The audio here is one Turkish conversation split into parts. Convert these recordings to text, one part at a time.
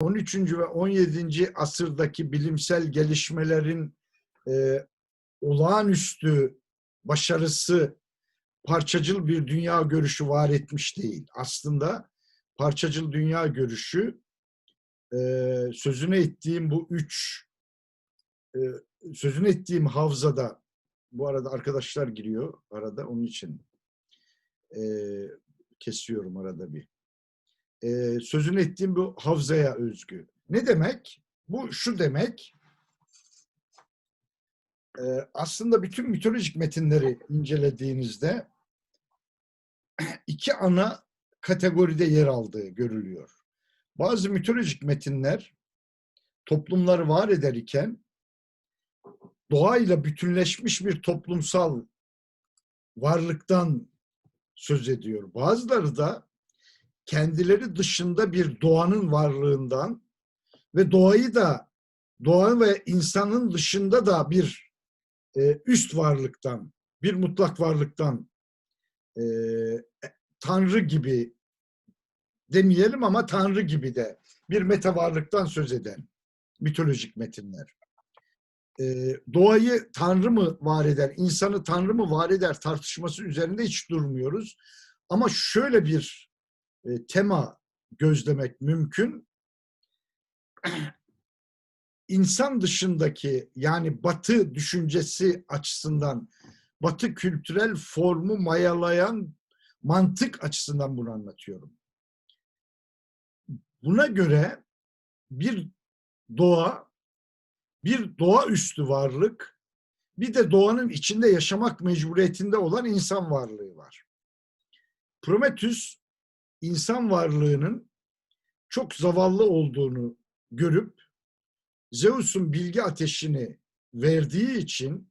13. ve 17. asırdaki bilimsel gelişmelerin e, olağanüstü başarısı parçacıl bir dünya görüşü var etmiş değil. Aslında parçacıl dünya görüşü e, sözüne ettiğim bu üç e, sözünü ettiğim havzada bu arada arkadaşlar giriyor arada onun için e, kesiyorum arada bir. E, sözünü ettiğim bu havzaya özgü. Ne demek? Bu şu demek. E, aslında bütün mitolojik metinleri incelediğinizde iki ana kategoride yer aldığı görülüyor. Bazı mitolojik metinler toplumları var eder iken doğayla bütünleşmiş bir toplumsal varlıktan söz ediyor. Bazıları da kendileri dışında bir doğanın varlığından ve doğayı da doğa ve insanın dışında da bir e, üst varlıktan, bir mutlak varlıktan e, Tanrı gibi demeyelim ama Tanrı gibi de bir meta varlıktan söz eden mitolojik metinler. Ee, doğayı Tanrı mı var eder, insanı Tanrı mı var eder tartışması üzerinde hiç durmuyoruz. Ama şöyle bir e, tema gözlemek mümkün. İnsan dışındaki yani batı düşüncesi açısından batı kültürel formu mayalayan mantık açısından bunu anlatıyorum. Buna göre bir doğa, bir doğaüstü varlık, bir de doğanın içinde yaşamak mecburiyetinde olan insan varlığı var. Prometheus insan varlığının çok zavallı olduğunu görüp Zeus'un bilgi ateşini verdiği için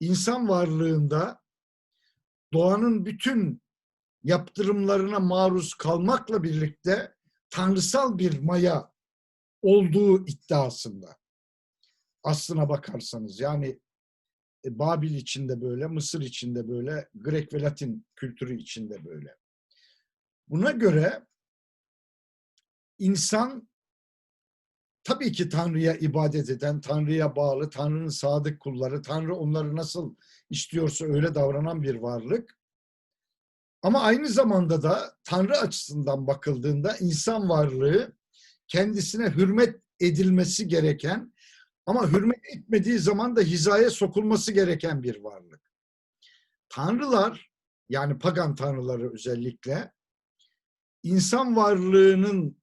insan varlığında doğanın bütün yaptırımlarına maruz kalmakla birlikte tanrısal bir maya olduğu iddiasında. Aslına bakarsanız yani e, Babil içinde böyle, Mısır içinde böyle, Grek ve Latin kültürü içinde böyle. Buna göre insan tabii ki Tanrı'ya ibadet eden, Tanrı'ya bağlı, Tanrı'nın sadık kulları, Tanrı onları nasıl istiyorsa öyle davranan bir varlık. Ama aynı zamanda da Tanrı açısından bakıldığında insan varlığı kendisine hürmet edilmesi gereken ama hürmet etmediği zaman da hizaya sokulması gereken bir varlık. Tanrılar yani pagan tanrıları özellikle insan varlığının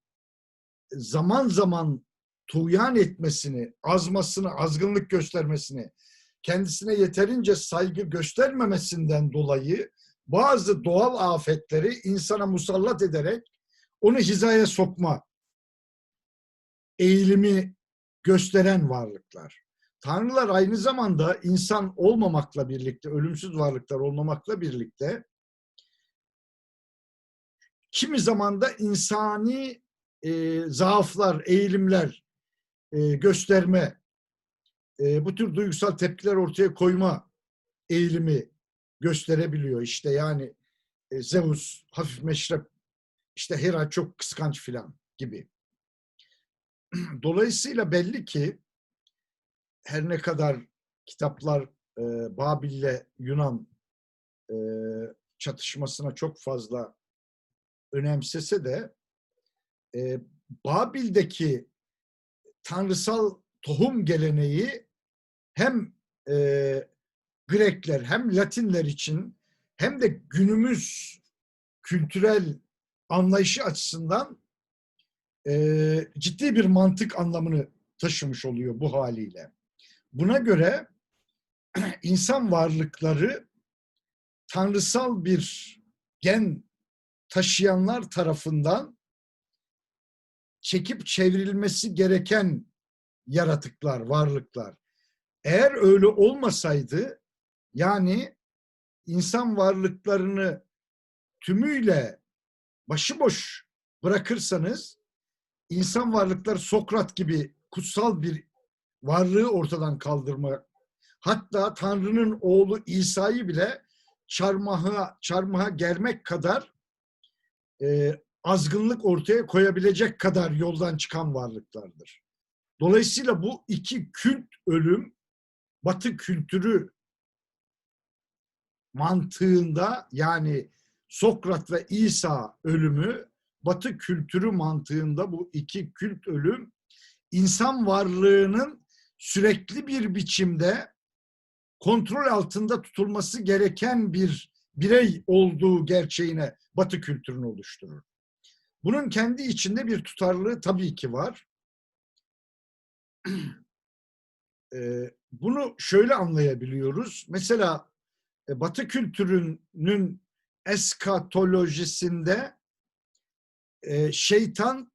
zaman zaman tuğyan etmesini, azmasını, azgınlık göstermesini, kendisine yeterince saygı göstermemesinden dolayı bazı doğal afetleri insana musallat ederek onu hizaya sokma eğilimi gösteren varlıklar. Tanrılar aynı zamanda insan olmamakla birlikte, ölümsüz varlıklar olmamakla birlikte kimi zamanda insani e, zaaflar, eğilimler e, gösterme, e, bu tür duygusal tepkiler ortaya koyma eğilimi gösterebiliyor. İşte yani e, Zeus hafif meşrep, işte Hera çok kıskanç filan gibi. Dolayısıyla belli ki her ne kadar kitaplar e, Babil'le Yunan e, çatışmasına çok fazla önemsese de e, Babil'deki tanrısal tohum geleneği hem e, Grekler hem Latinler için hem de günümüz kültürel anlayışı açısından e, ciddi bir mantık anlamını taşımış oluyor bu haliyle. Buna göre insan varlıkları tanrısal bir gen taşıyanlar tarafından çekip çevrilmesi gereken yaratıklar, varlıklar. Eğer öyle olmasaydı yani insan varlıklarını tümüyle başıboş bırakırsanız insan varlıklar Sokrat gibi kutsal bir varlığı ortadan kaldırma hatta Tanrı'nın oğlu İsa'yı bile çarmıha, çarmıha germek kadar e, azgınlık ortaya koyabilecek kadar yoldan çıkan varlıklardır. Dolayısıyla bu iki kült ölüm Batı kültürü mantığında yani Sokrat ve İsa ölümü Batı kültürü mantığında bu iki kült ölüm insan varlığının sürekli bir biçimde kontrol altında tutulması gereken bir birey olduğu gerçeğine Batı kültürünü oluşturur. Bunun kendi içinde bir tutarlılığı tabii ki var. Ee, bunu şöyle anlayabiliyoruz. Mesela e, Batı kültürünün eskatolojisinde e, şeytan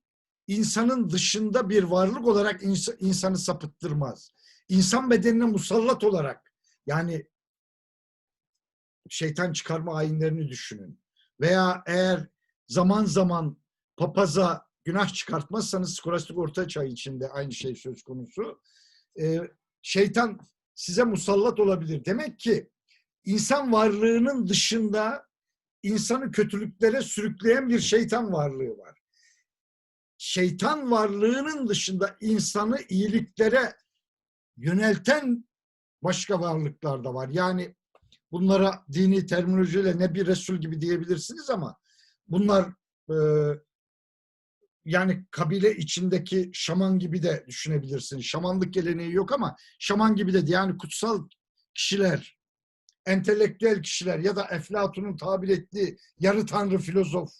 insanın dışında bir varlık olarak ins- insanı sapıttırmaz. İnsan bedenine musallat olarak yani şeytan çıkarma ayinlerini düşünün. Veya eğer zaman zaman papaza günah çıkartmazsanız skolastik orta çağ içinde aynı şey söz konusu. Ee, şeytan size musallat olabilir. Demek ki insan varlığının dışında insanı kötülüklere sürükleyen bir şeytan varlığı var. Şeytan varlığının dışında insanı iyiliklere yönelten başka varlıklar da var. Yani bunlara dini terminolojiyle ne bir Resul gibi diyebilirsiniz ama bunlar e, yani kabile içindeki şaman gibi de düşünebilirsiniz. Şamanlık geleneği yok ama şaman gibi de yani kutsal kişiler, entelektüel kişiler ya da Eflatun'un tabir ettiği yarı tanrı filozof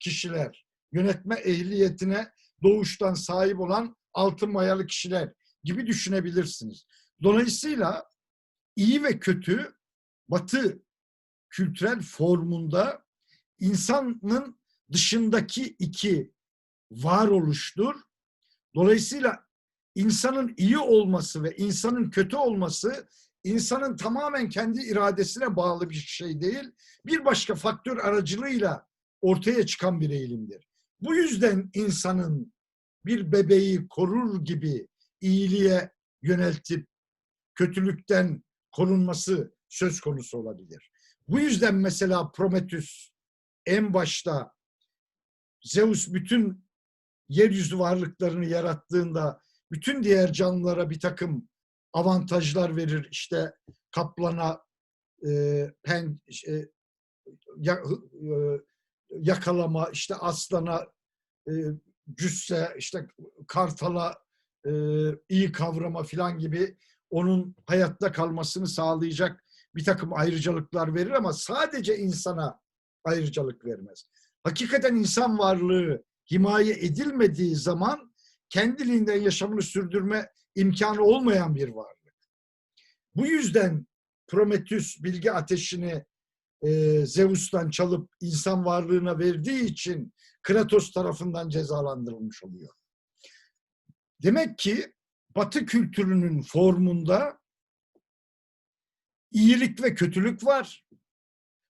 kişiler, yönetme ehliyetine doğuştan sahip olan altın mayalı kişiler gibi düşünebilirsiniz. Dolayısıyla iyi ve kötü batı kültürel formunda insanın dışındaki iki varoluştur. Dolayısıyla insanın iyi olması ve insanın kötü olması insanın tamamen kendi iradesine bağlı bir şey değil, bir başka faktör aracılığıyla ortaya çıkan bir eğilimdir. Bu yüzden insanın bir bebeği korur gibi iyiliğe yöneltip kötülükten korunması söz konusu olabilir. Bu yüzden mesela Prometheus en başta Zeus bütün yeryüzü varlıklarını yarattığında bütün diğer canlılara bir takım avantajlar verir. İşte kaplana e, pen, e, ya, e, yakalama, işte aslana e, cüsse, işte kartala e, iyi kavrama filan gibi onun hayatta kalmasını sağlayacak bir takım ayrıcalıklar verir ama sadece insana ayrıcalık vermez. Hakikaten insan varlığı himaye edilmediği zaman kendiliğinden yaşamını sürdürme imkanı olmayan bir varlık. Bu yüzden Prometheus bilgi ateşini e, Zeus'tan çalıp insan varlığına verdiği için Kratos tarafından cezalandırılmış oluyor. Demek ki Batı kültürünün formunda iyilik ve kötülük var.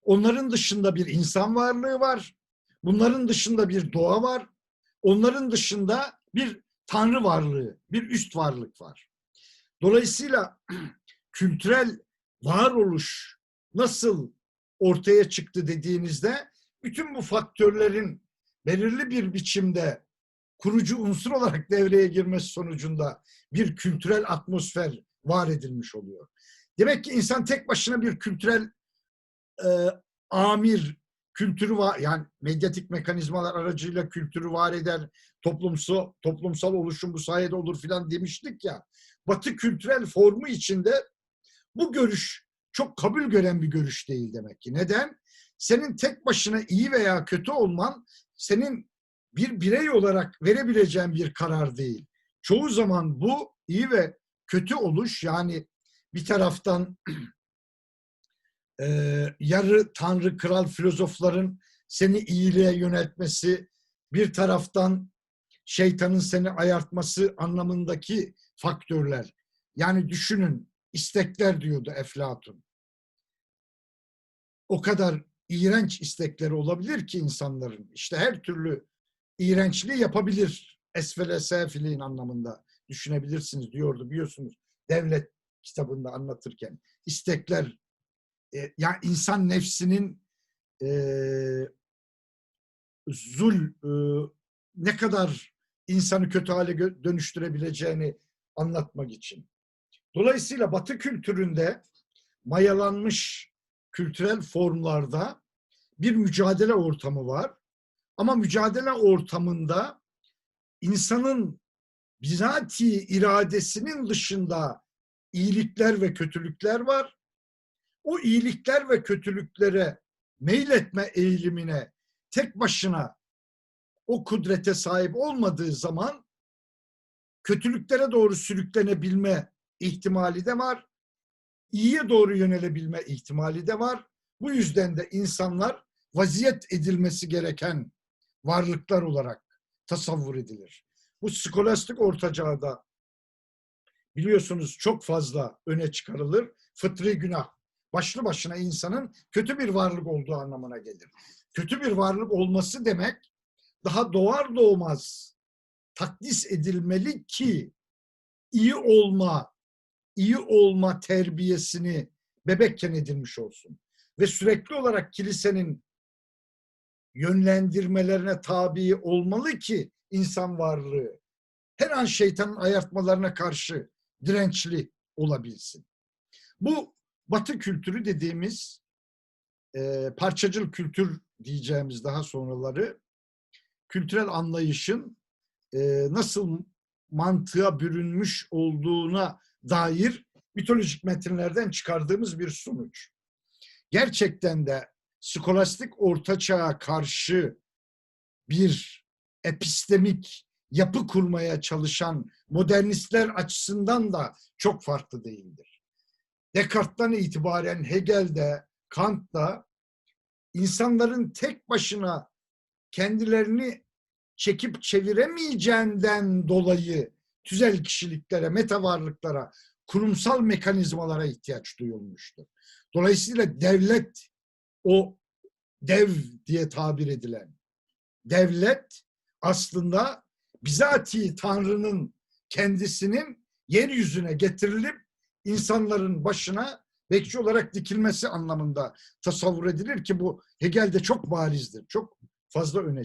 Onların dışında bir insan varlığı var. Bunların dışında bir doğa var. Onların dışında bir tanrı varlığı, bir üst varlık var. Dolayısıyla kültürel varoluş nasıl ortaya çıktı dediğinizde bütün bu faktörlerin belirli bir biçimde kurucu unsur olarak devreye girmesi sonucunda bir kültürel atmosfer var edilmiş oluyor. Demek ki insan tek başına bir kültürel e, amir kültürü var yani medyatik mekanizmalar aracıyla kültürü var eder toplumsal toplumsal oluşum bu sayede olur filan demiştik ya. Batı kültürel formu içinde bu görüş çok kabul gören bir görüş değil demek ki. Neden? Senin tek başına iyi veya kötü olman senin bir birey olarak verebileceğin bir karar değil. Çoğu zaman bu iyi ve kötü oluş yani bir taraftan e, yarı tanrı kral filozofların seni iyiliğe yöneltmesi, bir taraftan şeytanın seni ayartması anlamındaki faktörler. Yani düşünün istekler diyordu Eflatun. O kadar iğrenç istekleri olabilir ki insanların. İşte her türlü iğrençliği yapabilir. Esfele sefiliğin anlamında düşünebilirsiniz diyordu biliyorsunuz. Devlet kitabında anlatırken. istekler e, yani insan nefsinin e, zul e, ne kadar insanı kötü hale dönüştürebileceğini anlatmak için. Dolayısıyla Batı kültüründe mayalanmış kültürel formlarda bir mücadele ortamı var. Ama mücadele ortamında insanın bizatihi iradesinin dışında iyilikler ve kötülükler var. O iyilikler ve kötülüklere meyletme eğilimine tek başına o kudrete sahip olmadığı zaman kötülüklere doğru sürüklenebilme ihtimali de var. İyiye doğru yönelebilme ihtimali de var. Bu yüzden de insanlar vaziyet edilmesi gereken varlıklar olarak tasavvur edilir. Bu skolastik ortaçağda biliyorsunuz çok fazla öne çıkarılır. Fıtri günah. Başlı başına insanın kötü bir varlık olduğu anlamına gelir. Kötü bir varlık olması demek daha doğar doğmaz takdis edilmeli ki iyi olma, iyi olma terbiyesini bebekken edilmiş olsun. Ve sürekli olarak kilisenin yönlendirmelerine tabi olmalı ki insan varlığı her an şeytanın ayartmalarına karşı dirençli olabilsin. Bu batı kültürü dediğimiz e, parçacıl kültür diyeceğimiz daha sonraları kültürel anlayışın e, nasıl mantığa bürünmüş olduğuna dair mitolojik metinlerden çıkardığımız bir sonuç. Gerçekten de skolastik ortaçağa karşı bir epistemik yapı kurmaya çalışan modernistler açısından da çok farklı değildir. Descartes'tan itibaren Hegel'de, Kant'da insanların tek başına kendilerini çekip çeviremeyeceğinden dolayı tüzel kişiliklere, meta varlıklara, kurumsal mekanizmalara ihtiyaç duyulmuştur. Dolayısıyla devlet o dev diye tabir edilen devlet aslında bizatihi Tanrı'nın kendisinin yeryüzüne getirilip insanların başına bekçi olarak dikilmesi anlamında tasavvur edilir ki bu Hegel'de çok barizdir. Çok fazla öne